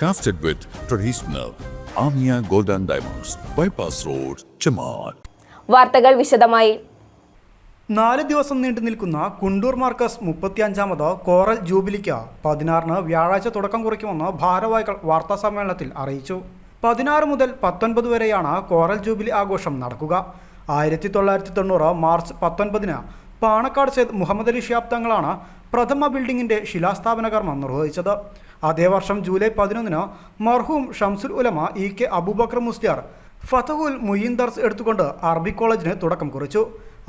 Crafted with traditional Amia golden Diamonds, Bypass Road, Chaman. വാർത്തകൾ വിശദമായി. നാല് ദിവസം നീണ്ടു നിൽക്കുന്ന കുണ്ടൂർ മാർക്കസ് മുപ്പത്തിയഞ്ചാമത് കോറൽ ജൂബിലിക്ക് പതിനാറിന് വ്യാഴാഴ്ച തുടക്കം കുറിക്കുമെന്ന് ഭാരവാഹികൾ വാർത്താ സമ്മേളനത്തിൽ അറിയിച്ചു. പതിനാറ് മുതൽ പത്തൊൻപത് വരെയാണ് കോറൽ ജൂബിലി ആഘോഷം നടക്കുക. ആയിരത്തി തൊള്ളായിരത്തി തൊണ്ണൂറ് മാർച്ച് പത്തൊൻപതിന് പാണക്കാട് സെയ്ദ് മുഹമ്മദ് അലി ഷിയാബ് തങ്ങളാണ് പ്രഥമ ബിൽഡിംഗിന്റെ ശിലാസ്ഥാപന കർമ്മം നിർവഹിച്ചത്. അതേ വർഷം ജൂലൈ പതിനൊന്നിന് മർഹൂം ഷംസുൽ ഉലമ ഇ കെ അബൂബക്കർ മുസ്ലിയാർ ഫതഹുൽ മുയിൻ ദർസ് എടുത്തുകൊണ്ട് അറബി കോളേജിന് തുടക്കം കുറിച്ചു.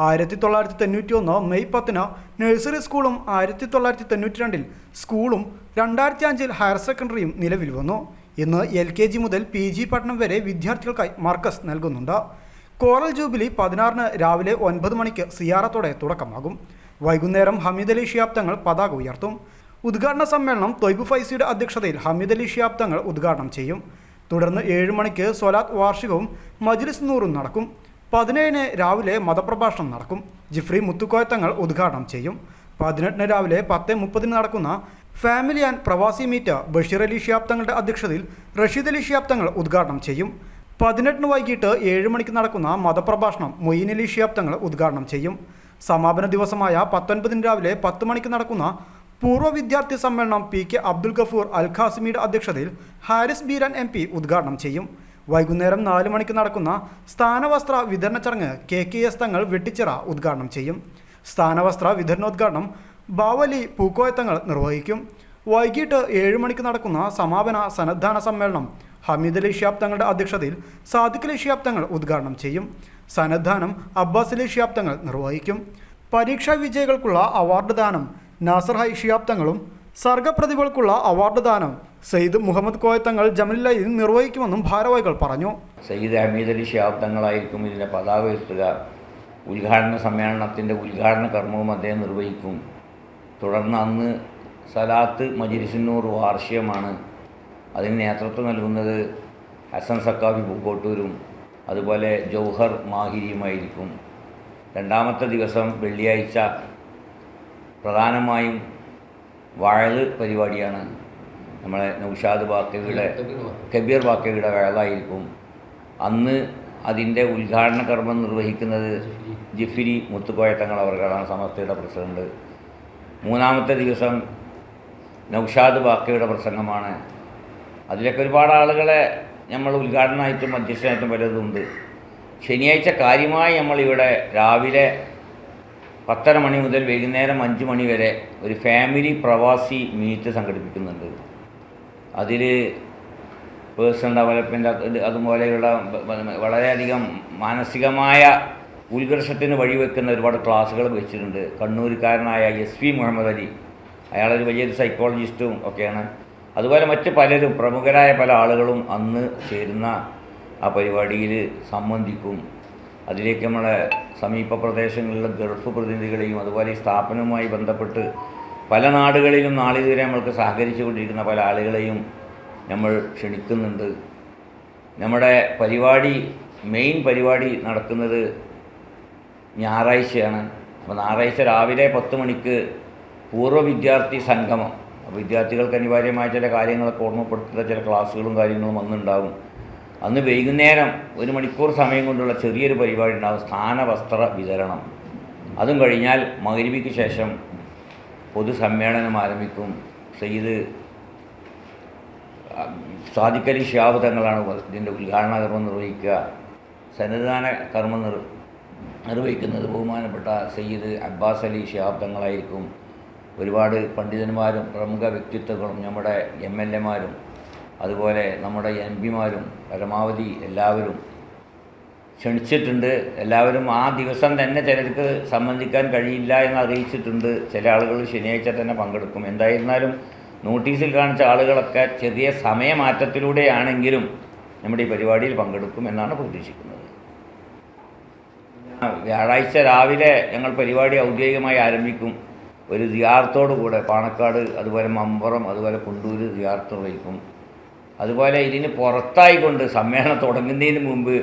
ആയിരത്തി തൊള്ളായിരത്തി തൊണ്ണൂറ്റി ഒന്ന് മെയ് പത്തിന് നഴ്സറി സ്കൂളും ആയിരത്തി തൊള്ളായിരത്തി തൊണ്ണൂറ്റി രണ്ടിൽ സ്കൂളും രണ്ടായിരത്തി അഞ്ചിൽ ഹയർ സെക്കൻഡറിയും നിലവിൽ വന്നു. ഇന്ന് എൽ കെ ജി മുതൽ പി ജി പഠനം വരെ വിദ്യാർത്ഥികൾക്കായി മർക്കസ് നൽകുന്നുണ്ട്. കോറൽ ജൂബിലി പതിനാറിന് രാവിലെ ഒൻപത് മണിക്ക് സിയാറത്തോടെ തുടക്കമാകും. വൈകുന്നേരം ഹമീദ് അലി ഷിയാബ് തങ്ങൾ പതാക ഉയർത്തും. ഉദ്ഘാടന സമ്മേളനം തൊയ്ബ് ഫൈസിയുടെ അധ്യക്ഷതയിൽ ഹമീദ് അലി ഷിയാബ് തങ്ങൾ ഉദ്ഘാടനം ചെയ്യും. തുടർന്ന് ഏഴ് മണിക്ക് സ്വലാത്ത് വാർഷികവും മജ്ലിസ് നൂറും നടക്കും. പതിനേഴിന് രാവിലെ മതപ്രഭാഷണം നടക്കും. ജിഫ്രി മുത്തുക്കോയ തങ്ങൾ ഉദ്ഘാടനം ചെയ്യും. പതിനെട്ടിന് രാവിലെ പത്ത് മുപ്പതിന് നടക്കുന്ന ഫാമിലി ആൻഡ് പ്രവാസി മീറ്റ് ബഷീർ അലി ഷിയാബ് തങ്ങളുടെ അധ്യക്ഷതയിൽ റഷീദ് അലി ഷിയാബ് തങ്ങൾ ഉദ്ഘാടനം ചെയ്യും. പതിനെട്ടിന് വൈകിട്ട് ഏഴ് മണിക്ക് നടക്കുന്ന മതപ്രഭാഷണം മൊയ്ൻ അലി ഷിയാബ് തങ്ങൾ ഉദ്ഘാടനം ചെയ്യും. സമാപന ദിവസമായ പത്തൊൻപതിന് രാവിലെ പത്ത് മണിക്ക് നടക്കുന്ന പൂർവ വിദ്യാർത്ഥി സമ്മേളനം പി കെ അബ്ദുൽ ഗഫൂർ അൽ ഖാസിമിയുടെ അധ്യക്ഷതയിൽ ഹാരിസ് ബീരാൻ എം പി ഉദ്ഘാടനം ചെയ്യും. വൈകുന്നേരം നാല് മണിക്ക് നടക്കുന്ന സ്ഥാനവസ്ത്ര വിതരണ ചടങ്ങ് കെ കെ എസ് തങ്ങൾ വെട്ടിച്ചിറ ഉദ്ഘാടനം ചെയ്യും. സ്ഥാനവസ്ത്ര വിതരണോദ്ഘാടനം ബാവലി പൂക്കോയത്തങ്ങൾ നിർവഹിക്കും. വൈകിട്ട് ഏഴ് മണിക്ക് നടക്കുന്ന സമാപന സന്നദ്ധാന സമ്മേളനം ഹമീദ് അലി ഷിയാബ് തങ്ങളുടെ അധ്യക്ഷതയിൽ സാദിഖ് അലി ഷിയാബ് തങ്ങൾ ഉദ്ഘാടനം ചെയ്യും. സന്നദ്ധാനം അബ്ബാസ് അലി ഷിയാബ് തങ്ങൾ നിർവഹിക്കും. പരീക്ഷാ വിജയികൾക്കുള്ള അവാർഡ് ദാനം നാസർ ഹൈ തങ്ങളും സർഗപ്രതിഭകൾക്കുള്ള അവാർഡ് ദാനം സയ്യിദ് മുഹമ്മദ് കോയ തങ്ങൾ ജമലിലയിൽ നിർവഹിക്കുമെന്നും ഭാരവാഹികൾ പറഞ്ഞു. സയ്യിദ് ഹമീദ് അലി ഷിയാബ് തങ്ങളായിരിക്കും ഇതിന്റെ പതാക ഉയർത്തുക. ഉദ്ഘാടന സമ്മേളനത്തിന്റെ ഉദ്ഘാടന കർമ്മവും അദ്ദേഹം നിർവഹിക്കും. തുടർന്ന് അന്ന് സലാത്ത് മജിരിസിനൂർ വാർഷികമാണ്. അതിന് നേതൃത്വം നൽകുന്നത് ഹസൻ സക്കാഫി പൂക്കോട്ടൂരും അതുപോലെ ജൗഹർ മാഹിരിയുമായിരിക്കും. രണ്ടാമത്തെ ദിവസം വെള്ളിയാഴ്ച പ്രധാനമായും വാഴൽ പരിപാടിയാണ്. നമ്മളെ നൗഷാദ് ബാക്കയുടെ കബീർ ബാക്കയുടെ വയലായിരിക്കും അന്ന് അതിന്റെ ഉദ്ഘാടന കർമ്മം നിർവഹിക്കുന്നത് ജിഫിരി മുത്തുക്കോയ തങ്ങൾ അവർക്കാണ് സമസ്തയുടെ പ്രസിഡന്റ്. മൂന്നാമത്തെ ദിവസം നൗഷാദ് ബാക്കയുടെ പ്രസംഗമാണ്. അതിലൊക്കെ ഒരുപാട് ആളുകളെ നമ്മൾ ഉദ്ഘാടനമായിട്ടും അധ്യക്ഷനായിട്ടും പലതുണ്ട് ശനിയാഴ്ച കാര്യമായി നമ്മളിവിടെ രാവിലെ പത്തര മണി മുതൽ വൈകുന്നേരം അഞ്ച് മണി വരെ ഒരു ഫാമിലി പ്രവാസി മീറ്റ് സംഘടിപ്പിക്കുന്നുണ്ട്. അതിൽ പേഴ്സണൽ ഡെവലപ്മെന്റ് അതുപോലെയുള്ള വളരെയധികം മാനസികമായ ഉത്കർഷത്തിന് വഴിവെക്കുന്ന ഒരുപാട് ക്ലാസ്സുകൾ വെച്ചിട്ടുണ്ട്. കണ്ണൂരുകാരനായ എസ് വി മുഹമ്മദ് അലി. അയാളൊരു വലിയൊരു സൈക്കോളജിസ്റ്റും ഒക്കെയാണ്. അതുപോലെ മറ്റ് പലരും പ്രമുഖരായ പല ആളുകളും അന്ന് ചേരുന്ന ആ പരിപാടിയിൽ സംബന്ധിക്കും. അതിലേക്ക് നമ്മളെ സമീപ പ്രദേശങ്ങളിലെ ഗൾഫ് പ്രതിനിധികളെയും അതുപോലെ ഈ സ്ഥാപനവുമായി ബന്ധപ്പെട്ട് പല നാടുകളിലും നാളിതുവരെ നമ്മൾക്ക് സഹകരിച്ചു കൊണ്ടിരിക്കുന്ന പല ആളുകളെയും നമ്മൾ ക്ഷണിക്കുന്നുണ്ട്. നമ്മുടെ പരിപാടി മെയിൻ പരിപാടി നടക്കുന്നത് ഞായറാഴ്ചയാണ്. അപ്പോൾ ഞായറാഴ്ച രാവിലെ പത്ത് മണിക്ക് പൂർവ വിദ്യാർത്ഥി സംഗമം. വിദ്യാർത്ഥികൾക്ക് അനിവാര്യമായ ചില കാര്യങ്ങളൊക്കെ ഓർമ്മപ്പെടുത്തുന്ന ചില ക്ലാസ്സുകളും കാര്യങ്ങളും അന്നുണ്ടാവും അന്ന് വൈകുന്നേരം ഒരു മണിക്കൂർ സമയം കൊണ്ടുള്ള ചെറിയൊരു പരിപാടി ഉണ്ടാകും സ്ഥാനവസ്ത്ര വിതരണം. അതും കഴിഞ്ഞാൽ മകരിബിക്ക് ശേഷം പൊതുസമ്മേളനം ആരംഭിക്കും. സയ്യിദ് സാദിഖ് ഷിയാബ് തങ്ങളാണ് ഇതിന്റെ ഉദ്ഘാടന കർമ്മം നിർവഹിക്കുക. സന്നിധാന കർമ്മം നിർ നിർവഹിക്കുന്നത് ബഹുമാനപ്പെട്ട സയ്യിദ് അബ്ബാസ് അലി ഷിയാബ് തങ്ങളായിരിക്കും. ഒരുപാട് പണ്ഡിതന്മാരും പ്രമുഖ വ്യക്തിത്വങ്ങളും നമ്മുടെ എം എൽ എമാരും അതുപോലെ നമ്മുടെ എം പിമാരും പരമാവധി എല്ലാവരും ക്ഷണിച്ചിട്ടുണ്ട്. എല്ലാവരും ആ ദിവസം തന്നെ ചിലർക്ക് സംബന്ധിക്കാൻ കഴിയില്ല എന്ന് അറിയിച്ചിട്ടുണ്ട്. ചില ആളുകൾ ശനിയാഴ്ച തന്നെ പങ്കെടുക്കും. എന്തായിരുന്നാലും നോട്ടീസിൽ കാണിച്ച ആളുകളൊക്കെ ചെറിയ സമയമാറ്റത്തിലൂടെയാണെങ്കിലും നമ്മുടെ ഈ പരിപാടിയിൽ പങ്കെടുക്കും എന്നാണ് പ്രതീക്ഷിക്കുന്നത്. വ്യാഴാഴ്ച രാവിലെ ഞങ്ങൾ പരിപാടി ഔദ്യോഗികമായി ആരംഭിക്കും. ഒരു ദിയാർത്തോടു കൂടെ പാണക്കാട് അതുപോലെ മമ്പുറം അതുപോലെ കുണ്ടൂര് ദിയാർത്ത് വഹിക്കും അതുപോലെ ഇതിന് പുറത്തായിക്കൊണ്ട് സമ്മേളനം തുടങ്ങുന്നതിന് മുമ്പ്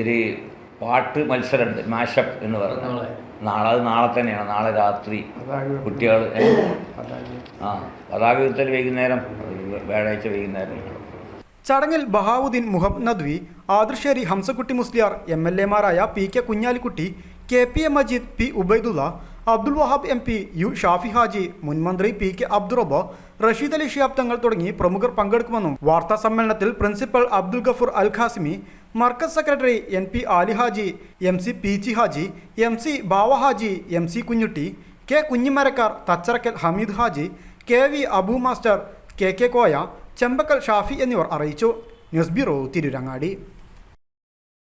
ഒരു പാട്ട് മത്സരമുണ്ട് മാഷപ്പ് എന്ന് പറയുന്നത് നാളെ. അത് നാളെ തന്നെയാണ് നാളെ രാത്രി കുട്ടികൾ ആ പതാക ഉയർത്തൽ വൈകുന്നേരം വ്യാഴാഴ്ച വൈകുന്നേരം. ചടങ്ങിൽ Bahauddeen Muhammad Nadvi Adarsheri Hamzakutty Musliyar M L എമാരായ P K Kunhalikutty K P A Majeed P Ubaidulla Abdul Wahab M P U Shafi Haji മുൻമന്ത്രി പി കെ അബ്ദുറബ് റഷീദ് അലി ഷിയാബ് തങ്ങൾ തുടങ്ങി പ്രമുഖർ പങ്കെടുക്കുമെന്നും വാർത്താ സമ്മേളനത്തിൽ principal Abdul Gafoor Al Qasimi Markaz secretary N P Ali Haji M C P G Haji M C Bava Haji M C Kunjutty K Kunjimarakkar Thacharakkal Hameed Haji K V Abu master K K Koya Chembakkal Shafi എന്നിവർ അറിയിച്ചു. News bureau Tirurangadi.